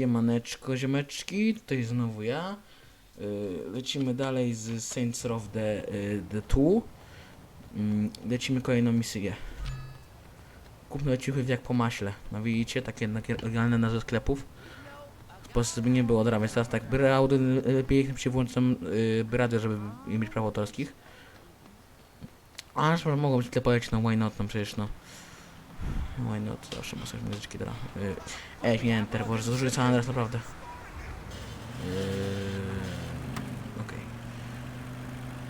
Siemaneczko, ziomeczki, tutaj znowu ja. Y, Lecimy dalej z Saints Row the, y, the Two. Mm, Lecimy kolejną misję. Kupmy ciuchy jak po maśle. No widzicie, takie oryginalne nazwy sklepów. Sposób nie było więc teraz tak, bry audio lepiej niech się włączą y, by radio, żeby nie mieć praw autorskich. A że mogą być polecieć na Why Not, no przecież no. Why Not, zawsze ma coś muzyczki dobra. Y, Ej, enter, bo zużyję cały adres naprawdę. Yy, Okej.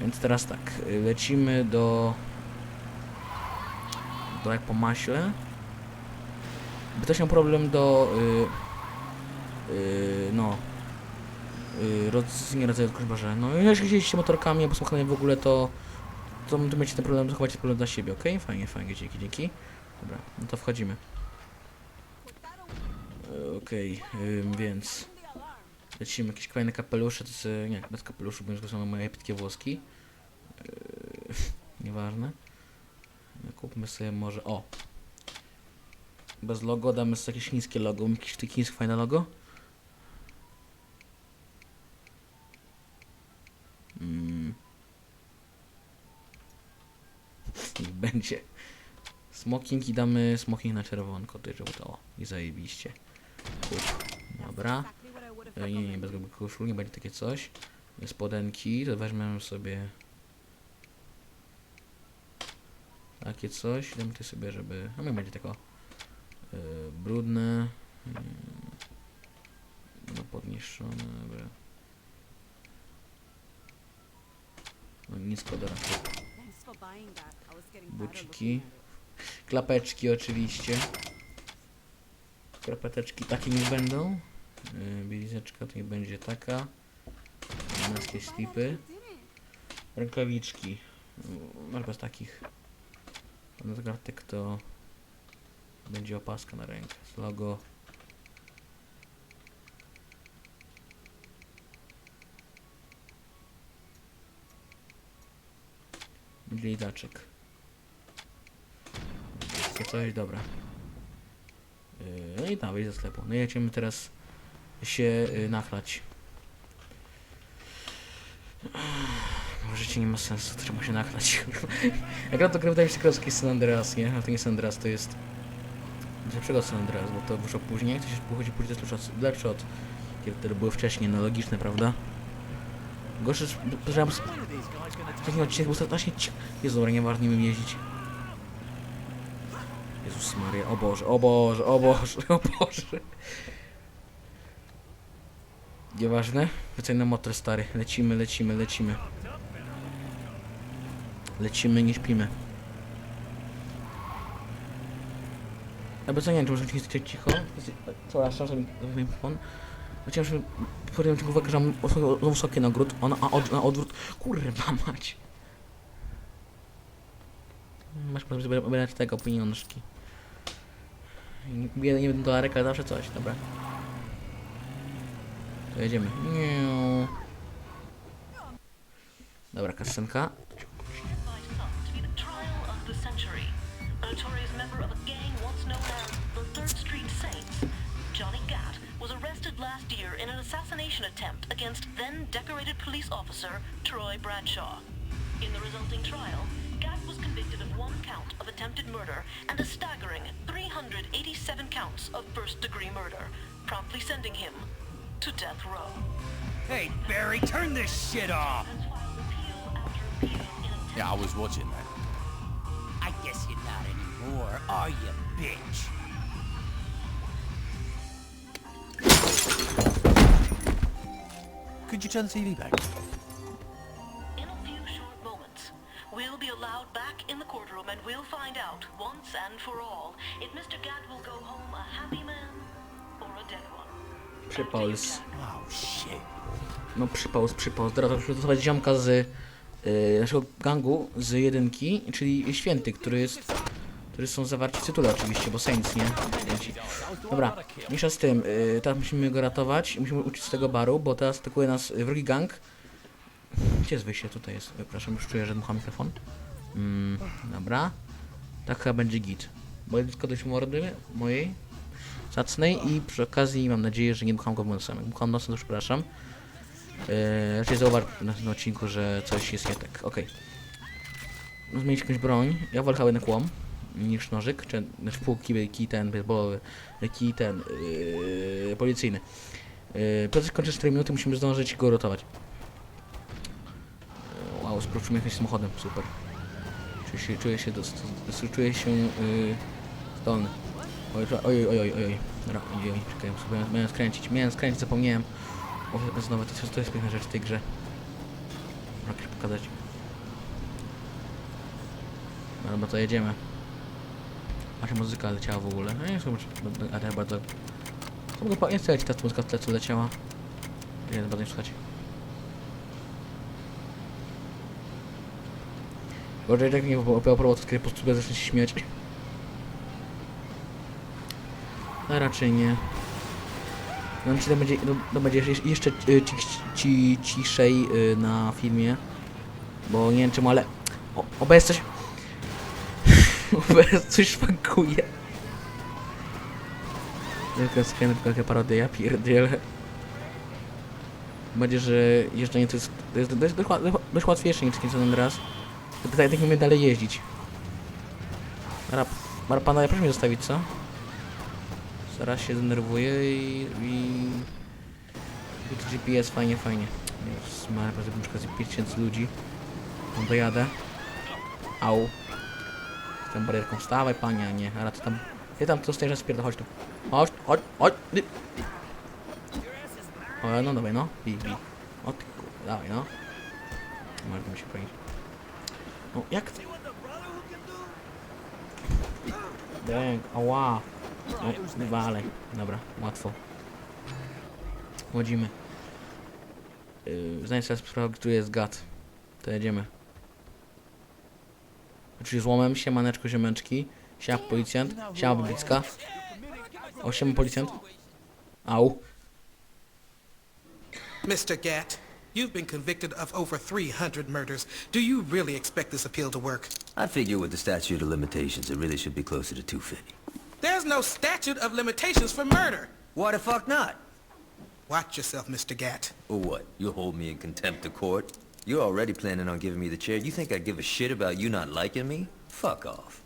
Więc teraz tak, lecimy do... Do jak po maśle. By ktoś miał problem do... Y, y, no... Y, roz, nie rodzaju, Boże. No jeśli jeździcie motorkami albo samochodami w ogóle, to... To to macie ten problem, zachowacie ten problem dla siebie, okej? Fajnie, fajnie, dzięki, dzięki. Dobra, no to wchodzimy. Okej, ym, więc lecimy jakieś kolejne kapelusze, to jest, nie, bez kapeluszu, bo już są moje epickie włoski. Yy, nieważne. No, Kupmy sobie może, o! Bez logo, damy sobie jakieś chińskie logo, jakieś takie chińskie fajne logo? Mm. Niech będzie. Smoking i damy smoking na czerwonko, to żeby to, o, i zajebiście. Kup. Dobra. E, nie, nie, bez koszul, nie będzie takie coś. Spodenki, to weźmiemy sobie takie coś. Damy to sobie, żeby. A nie będzie tego e, brudne. e, No podniszczone, dobra. No nisko dobra. Buciki. Klapeczki oczywiście. Krapeteczki takie nie będą. Yy, Bielizeczka to nie będzie taka. Męskie slipy. Rękawiczki. Może bez takich. No to kartek to będzie opaska na rękę. Z logo. Glidaczek. Takie coś, dobra. Yy, No i tam, wyjść ze sklepu. No i jedziemy teraz się yy, nachlać. Życie nie ma sensu, trzeba się nachlać. Jak na to grę wydaje mi się San Andreas, nie? A to nie San Andreas, to jest... Z lepszego San Andreas, bo to wyszło później. To się pochodzi później, lepsze od... Kiedy były wcześniej, no logiczne, prawda? Gorsze, że takim odcinku był strasznie. Jezu, dobra, nie warto nim jeździć. Jezus Maria, o Boże, o Boże, o Boże, o Boże. Nieważne, wyceń na motor stary, lecimy, lecimy, lecimy. Lecimy, nie śpimy. Albo co, nie wiem, czy może być cicho? Raz, raz, mój telefon. Chciałem, żeby podjąć uwagę, że mam wysoki nagród, ona, a na odwrót, kurwa mać. Masz może zabierać tego pieniążki. Jeden, jeden dolarek, ale zawsze coś, dobra. To jedziemy. Dobra, kasenka. to be the trial of the century. A notorious member of a gang once known as the Third Street Saints, Johnny Gat was arrested last year in an assassination attempt against then decorated police officer Troy Bradshaw. In the resulting trial, convicted of one count of attempted murder and a staggering 387 counts of first-degree murder, promptly sending him to death row. Hey, Barry, turn this shit off! Has filed appeal after appeal in a Yeah, I was watching that. I guess you're not anymore, are you, bitch? Could you turn the TV back? Back in the courtroom and we'll find out, once and for all, if Mr. Gadd will go home a happy man or a dead one. Przypols. Oh shit. No przypols, przypols. Teraz musimy dostawać ziomka z y, naszego gangu, z jedynki, czyli Święty, który jest... Którzy są zawarci w tytule oczywiście, bo Saints, nie? Święci. Dobra, mniejsza z tym. Y, teraz musimy go ratować i musimy uciec z tego baru, bo teraz atakuje nas wrogi gang. Gdzie jest wyjście? Tutaj jest. Przepraszam, już czuję, że dmucha mikrofon. Mm, dobra. Tak chyba będzie git. Bo tylko dość mordy mojej. zacnej i przy okazji mam nadzieję, że nie dmucham go nosem. Jak dmucham nosem, to przepraszam. Eee, raczej na tym odcinku, że coś jest nie tak. Okej. No, Zmienić jakąś broń. Ja chyba jednak łom niż nożyk, czy znaczy pół kij, ten baseballowy, kij ten yy, policyjny. Yy, proces kończy 4 minuty, musimy zdążyć go rotować. Yy, wow, spróbujmy jechać samochodem, super. Czuję się, czuję się, dos, dos, czuję się yy, zdolny. Oj, oj, oj, oj, oj, Dobra, oj, oj, czekaj, miałem- miałem skręcić, miałem skręcić, zapomniałem. O, znowu, to, to jest piękna rzecz w tej grze. Mogę pokazać. Dobra, to jedziemy. Aż muzyka leciała w ogóle. No nie zobacz, ale bardzo... To pa- nie chcę ta muzyka w tle co leciała. Nie, bardzo nie słuchać. Jak nie prawo, to po prostu zacznie się śmiać. A raczej nie. Myślę, że będzie, no, no będzie jeszcze- y, ci, ci, ciszej y, na filmie. Bo nie wiem czemu, ale... O, OBS coś... OBS coś szwankuje. Tylko skrajna tylko jaka parodia, ja pierdzielę. Będzie, że jeżdżenie to jest, to jest, to dość, ła- dość łatwiejsze niż San Andreas. Tylko tak umiem dalej jeździć. Rap, Mar pana, proszę mnie zostawić, co? Zaraz się denerwuję i... i... i GPS fajnie, fajnie. Jezus prawie na przykład 5000 ludzi. Tam dojadę. Au. Z tą barierką wstawaj, panie, a nie. Ale ty tam... Ty tam co stoisz, spierdol, chodź tu. Chodź, chodź, chodź. O, no dawaj, no. Bij, bij. O ty dawaj, no. Może mi się powiedzieć. No, jak... Dang, ała. No, walej. Dobra, łatwo. Chodzimy. Yy, Znajdź sobie sprawę, który jest gad. To jedziemy. Czyli złomem, siemaneczko, ziomeczki. Siema policjant, siema biblicka. O, siema policjant. Au. Mr. Gatt, you've been convicted of over 300 murders. Do you really expect this appeal to work? I figure with the statute of limitations, it really should be closer to 250. There's no statute of limitations for murder. Why the fuck not? Watch yourself, Mr. Gatt. Or what? You'll hold me in contempt of court? You're already planning on giving me the chair. You think I'd give a shit about you not liking me? Fuck off.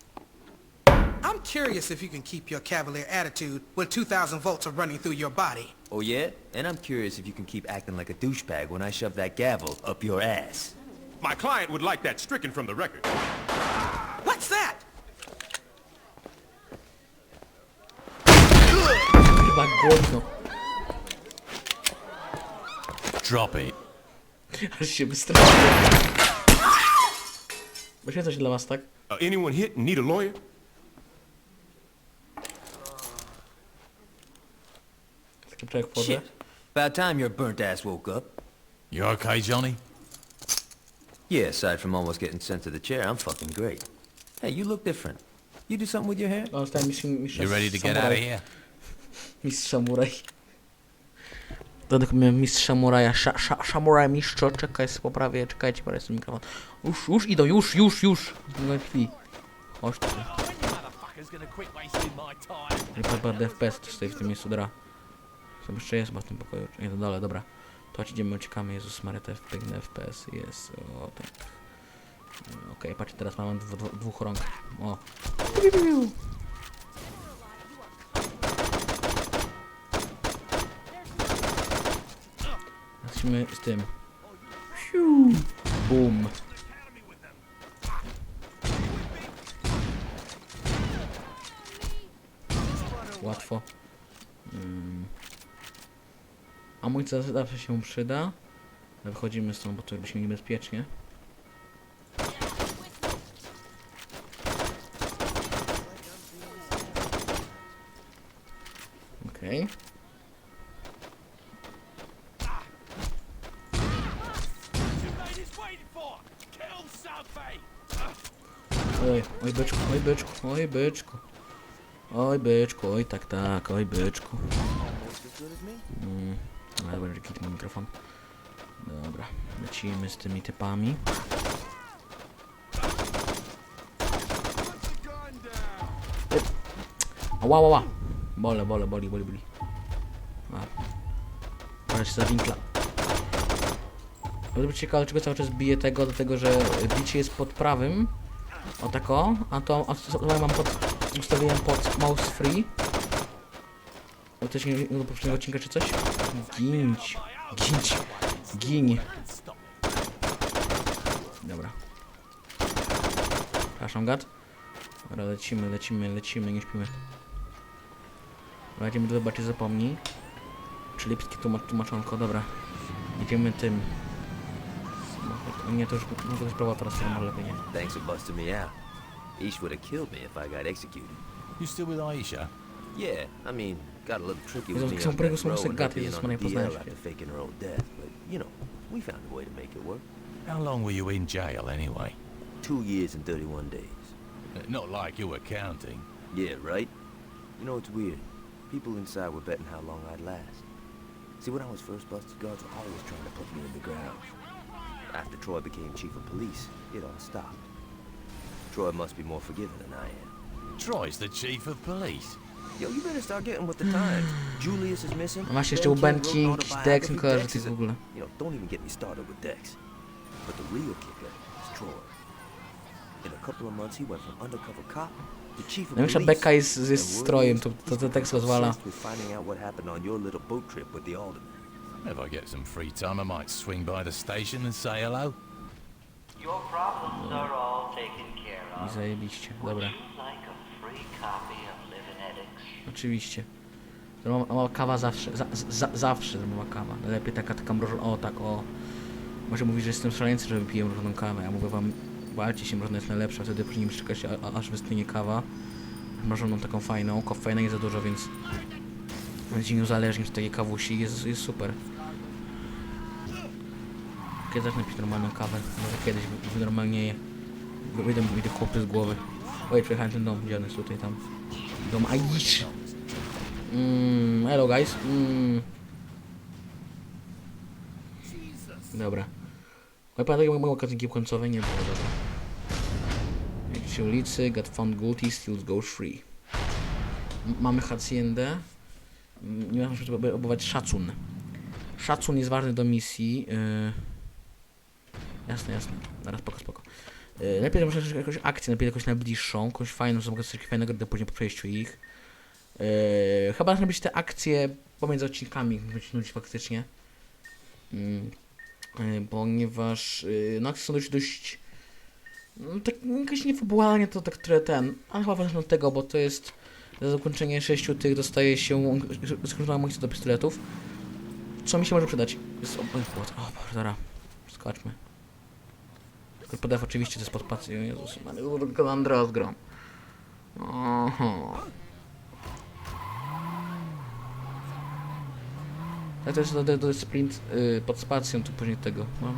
I'm curious if you can keep your cavalier attitude when 2,000 volts are running through your body. Oh yeah? And I'm curious if you can keep acting like a douchebag when I shove that gavel up your ass. My client would like that stricken from the record. What's that? Chyba głośno. Drop it. Aż się wystraszyłem. Weźmy coś dla was, tak? Uh, anyone hit and need a lawyer? Taki człowiek wchodzę. Shit. About time your burnt ass woke up. You okay, Johnny? Yeah, aside from almost getting sent to the chair, I'm fucking great. Hey, you look different. You do something with your hair? No, zostałem mistrz, mistrz You ready to get out of here? Mistrz samuraj. Dlatego miałem mistrz samuraja, sza, sza, samuraj mistrzo, czekaj, poprawię, czekajcie, parę jest mikrofon. Już, już idą, już, już, już. No chwili. Chodź tu. Nie podpadł FPS, to stoi w tym miejscu, dobra. Co jeszcze jest chyba w tym pokoju? Nie, to dole, dobra. To chodź, idziemy, uciekamy, Jezus Maria, te piękne FPS, jest, o tak. Okej, patrzcie, teraz mamy dwu, dwu, dwóch rąk. O. Lecimy z tym. Siu. Bum. Łatwo. Amunicja zawsze się przyda. Wychodzimy stąd, bo to byśmy niebezpiecznie. Okej. Oj, oj byczku, oj byczku, oj byczku. Oj byczku, oj tak tak, oj byczku. Mm, ale będzie mam mikrofon. Dobra, lecimy z tymi typami. Ała, ała, ała. Bole, bole, boli, boli, boli. Ale się zawinkla. Będzie ciekawe, dlaczego cały czas bije tego, dlatego że bicie jest pod prawym. O tak o, a to a mam pod, ustawiłem pod mouse free. O też nie do poprzedniego odcinka czy coś? Ginć. Ginć. Giń. Dobra. Przepraszam, gad. Dobra, lecimy, lecimy, lecimy, nie śpimy. Będziemy to zobaczyć, zapomnij. Czy lipskie tłumacz, tłumaczonko, dobra. Idziemy tym. Nie, to już to już prawa teraz to może lepiej nie. Thanks for busting me out. Ish would have killed me if I got executed. You still with Aisha? Yeah, I mean, got a little tricky Jezu, with me chcę on prego death row smaku and her gaty, being Jezus on Maria, the DL after faking her own death. But, you know, we found a way to make it work. How long were you in jail anyway? Two years and 31 days. Uh, Not like you were counting. Yeah, right? You know, it's weird. People inside were betting how long I'd last. See, when I was first busted, guards were always trying to put me in the ground. After Troy became chief of police, it all stopped. Troy must be more forgiving than I am. Troy's the chief of police. Yo, you better start getting with the times. Julius is missing. A masz jeszcze autobiography. Dex, Dex tych is w ogóle. You know, don't even get me started with Dex. But the real kicker is Troy. In a couple of months, he went from undercover cop to chief of Największa police. beka jest we're strojem, to, to, to tekst rozwala. obsessed with finding out what happened on your little boat trip with the alderman. If I get some free time, I might swing by the station and say hello. Your problems are all taken care I of. zajebiście, Would you like a free copy? Oczywiście. Darmowa kawa zawsze, za, za, zawsze darmowa kawa. Lepiej taka, taka mrożona, o tak o. Może mówić, że jestem szaleńcy, że piję mrożoną kawę. Ja mówię wam, walcie się, mrożona jest najlepsza, wtedy później czeka się, aż wystygnie kawa. Mrożoną taką fajną, kofeina nie za dużo, więc będzie niezależnie od takiej kawusi, jest, jest super. Kiedy zacznę pić normalną kawę, może kiedyś wy- wynormalnieje. Wyjdę te chłopy z głowy. Oj, przejechałem ten dom, gdzie on jest tutaj, tam. Dom Aish. Mm, hello guys. Mm. Dobra. Pamiętaj, jak mogą kazanki końcowe? Nie było, dobra. Jakieś ulicy, got found guilty, still goes free. Mamy haciendę. Mm, Nie mam żeby obować szacun. Szacun jest ważny do misji. Yy... Jasne, jasne. Zaraz spoko, spoko. Yy, lepiej może jakąś akcję, lepiej jakąś najbliższą, jakąś fajną, żeby coś fajnego do później po przejściu ich. Yy, chyba zrobić te akcje pomiędzy odcinkami, być nudzić faktycznie. Yy, ponieważ yy, no akcje są dość, dość no, tak niefabularnie to tak trochę ten, ale chyba ważne od tego, bo to jest za zakończenie sześciu tych dostaje się skrótowaną amunicję do pistoletów, co mi się może przydać. Jest, o, o, o, o dobra, skoczmy. Tylko PDF oczywiście to jest pod spacją, Jezus, tylko Andreas. Ale to jest, to, to jest sprint y, pod spacją, tu później tego. No.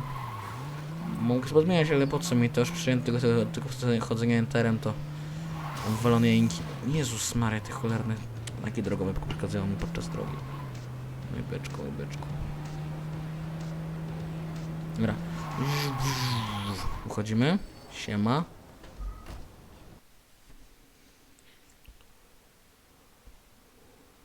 Mogę sobie zmieniać, ale po co mi to już przyjęto tylko, tylko, tylko chodzenie- enterem to wywalone jęki. Jezus Maria, te cholerne takie drogowe przeszkadzają mi podczas drogi. Oj beczku, oj beczku. Dobra. Uchodzimy. Siema.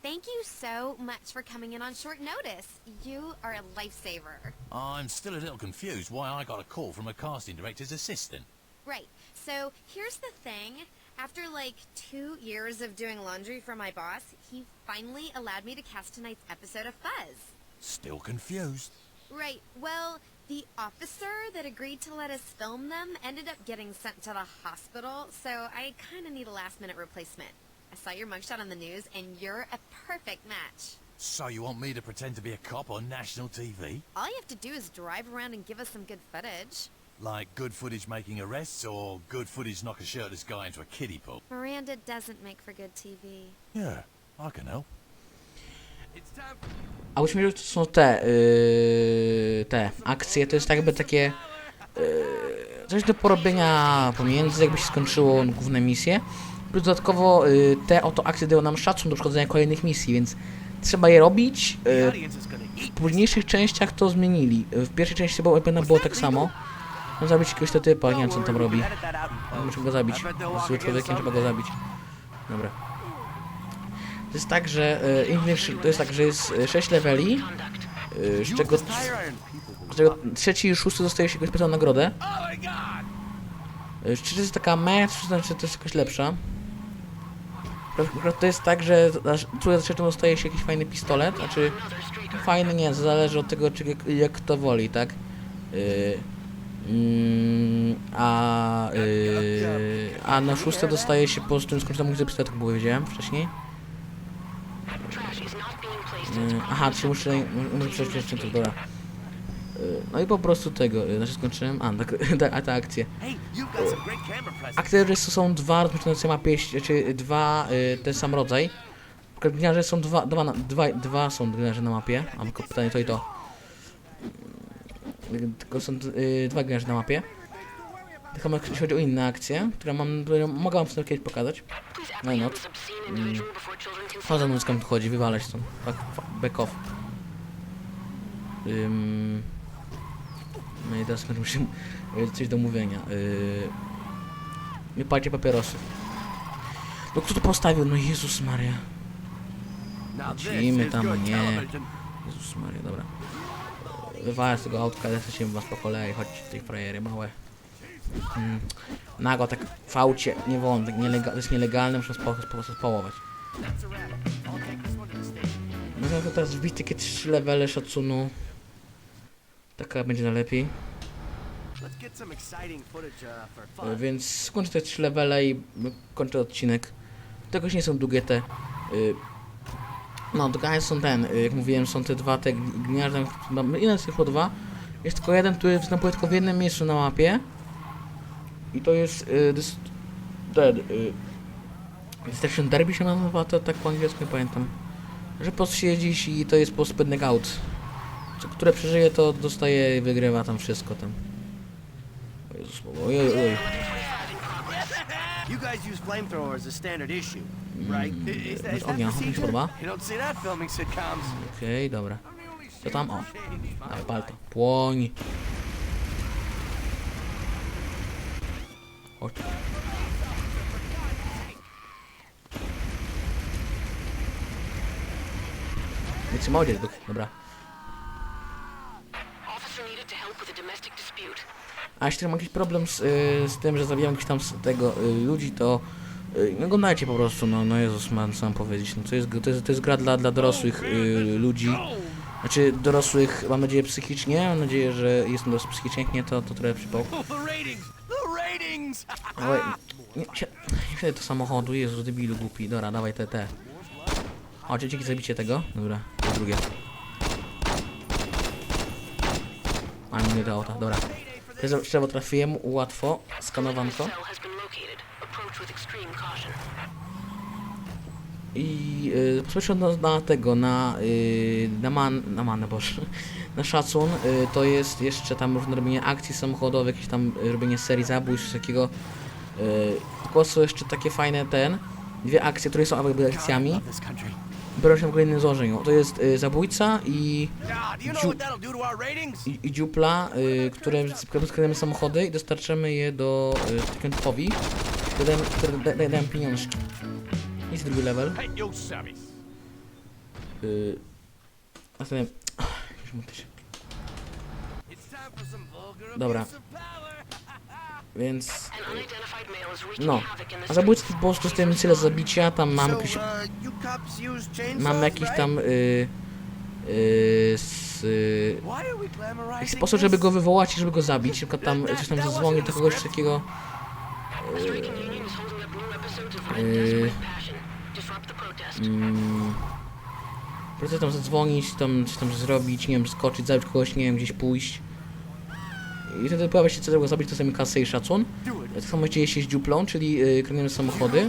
Thank you so much for coming in on short notice. You are a lifesaver. I'm still a little confused why I got a call from a casting director's assistant. Right. So here's the thing. After like two years of doing laundry for my boss, he finally allowed me to cast tonight's episode of Fuzz. Still confused. Right. Well, the officer that agreed to let us film them ended up getting sent to the hospital, so I kind of need a last minute replacement. I saw your mugshot on the news, and you're a perfect match. So you want me to pretend to be a cop on national TV? All you have to do is drive around and give us some good footage. Like good footage making arrests or good footage knock a shirtless guy into a kiddie pool? Miranda doesn't make for good TV. Yeah, I can help. A uśmiech to są te, yy, te akcje, to jest tak jakby takie yy, coś do porobienia pomiędzy, jakby się skończyło główne misje. Plus dodatkowo yy, te oto akcje dają nam szacun do przechodzenia kolejnych misji, więc trzeba je robić. Yy, w późniejszych częściach to zmienili. W pierwszej części było, było, tak samo. No zabić jakiegoś to typa, nie wiem co on tam robi. Muszę go zabić. Złym człowiekiem, trzeba go zabić. Dobra. To jest tak, że e, większy, to jest tak, że jest 6 leveli, e, z czego, z czego trzeci i szósty dostaje się jakąś specjalną nagrodę. E, Czy to jest taka meh, czy znaczy to jest jakaś lepsza? To jest tak, że czuję za trzecią dostaje się jakiś fajny pistolet, znaczy fajny nie, zależy od tego, czy jak, jak kto woli, tak? Yy, a, yy, a na szóste dostaje się po prostu skończoną muzykę pistolet, jak powiedziałem wcześniej. Yy, aha, czy muszę, muszę przejść jeszcze to, dobra. Yy, No i po prostu tego, yy, znaczy skończyłem, a, tak, ta, a ta camera presence. Aktorzy są dwa na mapie, czy dwa y, ten sam rodzaj. Gliniarze są dwa, dwa, dwa, dwa są gliniarze na mapie. Mam tylko pytanie to i to. Y, Tylko są y, dwa gliniarze na mapie. Tylko jeśli chodzi o inne akcje, które mam, które mogę wam kiedyś pokazać. No i not. Mm. O za muzyką tu chodzi, wywalę się stąd. Back, back off. Ym... No i teraz musimy y, coś do mówienia. Y, nie palcie papierosy. No kto to postawił? No Jezus Maria. Lecimy tam, nie. Jezus Maria, dobra. Wywalę z tego autka, się was po kolei, chodźcie tej frajery małe. Mm. Nago tak w aucie, nie wolno, tak nielega, to jest nielegalne, muszę spo, spo, społować. Możemy teraz wbić takie trzy levele szacunu. Taka będzie najlepiej. E. Więc skończę te trzy levele i kończę odcinek. Tegoś nie są długie te. Y, no, długie są ten, y, jak mówiłem, są te dwa te gni- gniazda. Ile jest tylko dwa? Jest tylko jeden, który występuje tylko w jednym miejscu na mapie. I to jest. Y, dys, ten. Y, Destruction Derby się nazywa, to tak po angielsku nie pamiętam. Że po prostu siedzisz i to jest po prostu pewny out. Co- Które przeżyje, to dostaje i wygrywa tam wszystko tam. O Jezus, oj, oj, oj. You guys use flamethrowers as standard issue, right? I- Is that, is that podoba. You don't see that filming sitcoms. Okej, dobra. Co tam? O, dawaj palto. Płoń. Chodź. Nie mogę, dobra. A jeśli mam jakiś problem z, y, z tym, że zabijam jakiś tam z tego y, ludzi, to y, no oglądajcie po prostu, no, no Jezus, mam co mam powiedzieć, no to jest, to jest, to jest gra dla, dla dorosłych y, ludzi, znaczy dorosłych, mam nadzieję psychicznie, mam nadzieję, że jestem dorosły psychicznie, jak nie, to, to trochę przypał. Ale nie, nie wtedy do samochodu, Jezu, debilu głupi, dobra, dawaj te, te. O, dzięki zabicie tego, dobra, drugie. A nie do auta, dobra. Trzeba trafiłem, łatwo, skanowanko. I y, patrząc na, na tego, na, y, na man, na manę, boże, na szacun. Y, to jest jeszcze tam różne robienie akcji samochodowych, jakieś tam y, robienie serii zabójstw, takiego. Tylko są jeszcze takie fajne ten, dwie akcje, które są jakby akcjami. Biorą się w kolejnym złożeniu. To jest y, zabójca i, dziu, i, i dziupla, y, samochody i dostarczamy je do y, klientowi, który daje nam pieniążki. Jest drugi level. Yy, następny Dobra. Więc... No. A zabójstwo było z tym tyle zabicia, tam mam jakiś... Mam jakiś tam... Y, y, y sposób, żeby go wywołać i żeby go zabić. Tylko tam coś tam zadzwoni do kogoś takiego... Y, y, prostu tam zadzwonić, tam coś tam zrobić, nie wiem, skoczyć, zabić kogoś, nie wiem, gdzieś pójść. I wtedy pojawia się zabić, to sami kasę i szacun. Tak samo dzieje się z dziuplą, czyli yy, kradniemy samochody,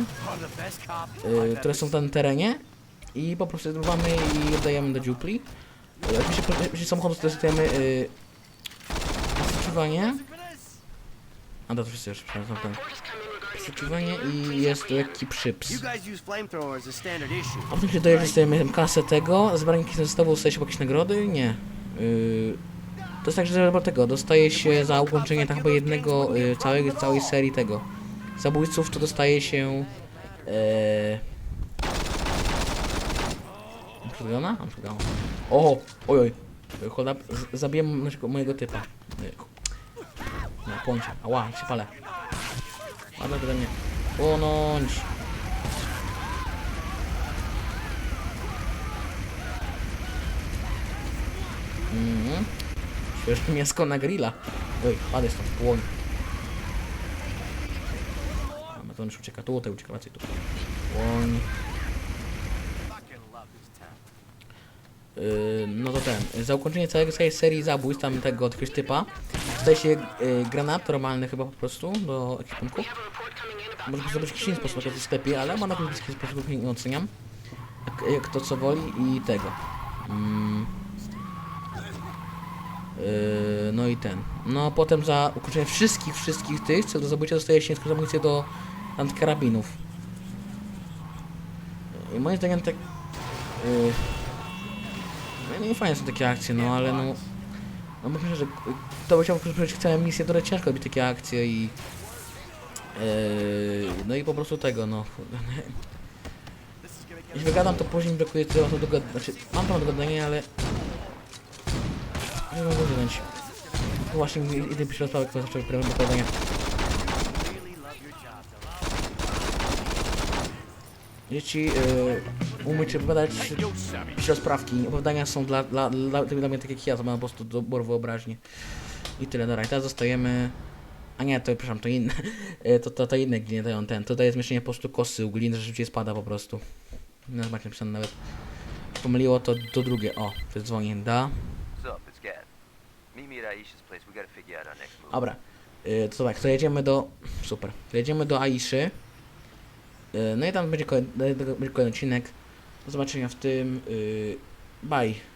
yy, które są w danym terenie i po prostu rwamy i oddajemy do dziupli. Yy, Oczywiście, oczywiście samochodu testujemy yy. A to wszyscy już, przepraszam, ten. Poszukiwanie i jest lekki przyps. Się dojeżdża dostajemy kasę tego, zebranie kilku zestawów dostaje się jakieś nagrody? Nie. Yy, to jest tak, że do tego dostaje się za ukończenie tak chyba jednego, yy, całej, całej serii tego. Zabójców to dostaje się... Yy, shotguna? Mam shotguna. O! Ojoj! Choda, z- zabiłem naszego, mojego typa. Nie, Na poncie. Ała, się palę. Ładno ode mnie. Płonąć! Mhm. Świeże mięsko na grilla. Oj, padaj stąd, płoń. A to on już ucieka, tutaj ucieka, raczej tu. Płoń. Yy, no to ten, za ukończenie całej serii zabójstw tam tego jakiegoś typa dostaje się yy, granat normalny chyba po prostu do ekwipunku. Może zrobić jakiś inny sposób, jak w sklepie, ale ma na pewno jakiś sposób, nie oceniam. Jak, jak to co woli i tego. Mm. Yy, no i ten. No potem za ukończenie wszystkich, wszystkich tych cel do zabójcia dostaje się nieskończoną amunicję do antykarabinów. I moim zdaniem tak... Yy, no nie fajne są takie akcje, no ale no... No myślę, że kto by chciał przejść całą misję, to ciężko robić takie akcje i... Yy, no i po prostu tego, no... Jeśli wygadam, to później brakuje tego do dogadania. Znaczy, mam tam do gadania, ale... Nie mogę wyjąć. To właśnie idę piszę sprawę, kto zaczął premię do gadania. Dzieci, yy, umiecie opowiadać pisze sprawki. Opowiadania są dla, dla, dla, dla mnie tak jak ja, to mam po prostu dobór wyobraźni. I tyle, dobra, i teraz dostajemy... A nie, to przepraszam, to inne. E, to, to, to inne glinie dają ten. Tutaj jest mieszczenie po prostu kosy u gliny, że szybciej spada po prostu. No zobaczcie, napisane nawet. Pomyliło to do drugie. O, to. Da. Dobra. E, to tak, to jedziemy do... Super. To jedziemy do Aiszy. E, no i tam będzie kolejny, będzie kolejny odcinek. Do zobaczenia w tym. Yy, bye.